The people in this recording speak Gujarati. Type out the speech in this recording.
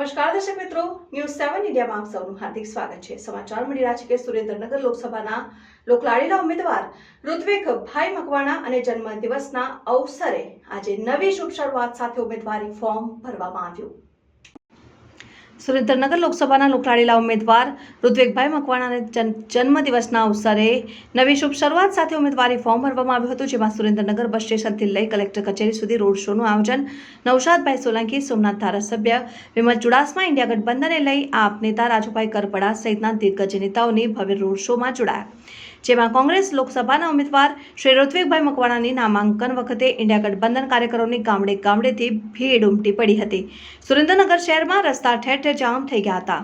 નમસ્કાર દર્શક મિત્રો ન્યૂઝ સેવન ઇન્ડિયામાં આપ સૌનું હાર્દિક સ્વાગત છે. સમાચાર મળી રહ્યા છે કે સુરેન્દ્રનગર લોકસભાના લોકલાડીના ઉમેદવાર ઋત્વિક ભાઈ મકવાણા અને જન્મદિવસના અવસરે આજે નવી શુભ શરૂઆત સાથે ઉમેદવારી ફોર્મ ભરવામાં આવ્યું. સુરેન્દ્રનગર લોકસભાના લોકલાડીલા ઉમેદવાર ઋત્વિકભાઈ મકવાણાને જન- જન્મદિવસના અવસરે નવી શુભ શરૂઆત સાથે ઉમેદવારી ફોર્મ ભરવામાં આવ્યું હતું, જેમાં સુરેન્દ્રનગર બસ સ્ટેશનથી લઈ કલેક્ટર કચેરી સુધી રોડ શોનું આયોજન નૌશાદભાઈ સોલંકી, સોમનાથ ધારાસભ્ય વિમલ ચુડાસમા, ઇન્ડિયા ગઠબંધનને લઈ આપ નેતા રાજુભાઈ કરપડા સહિતના દિગ્ગજ નેતાઓની ભવ્ય રોડ શોમાં જોડાયા. જેમાં કોંગ્રેસ લોકસભાના ઉમેદવાર શ્રી ઋત્વિકભાઈ મકવાણાની નામાંકન વખતે ઇન્ડિયા ગઠબંધન કાર્યકરોની ગામડે ગામડેથી ભીડ ઉમટી પડી હતી. સુરેન્દ્રનગર શહેરમાં રસ્તા ઠેર ઠેર જામ થઈ ગયા હતા.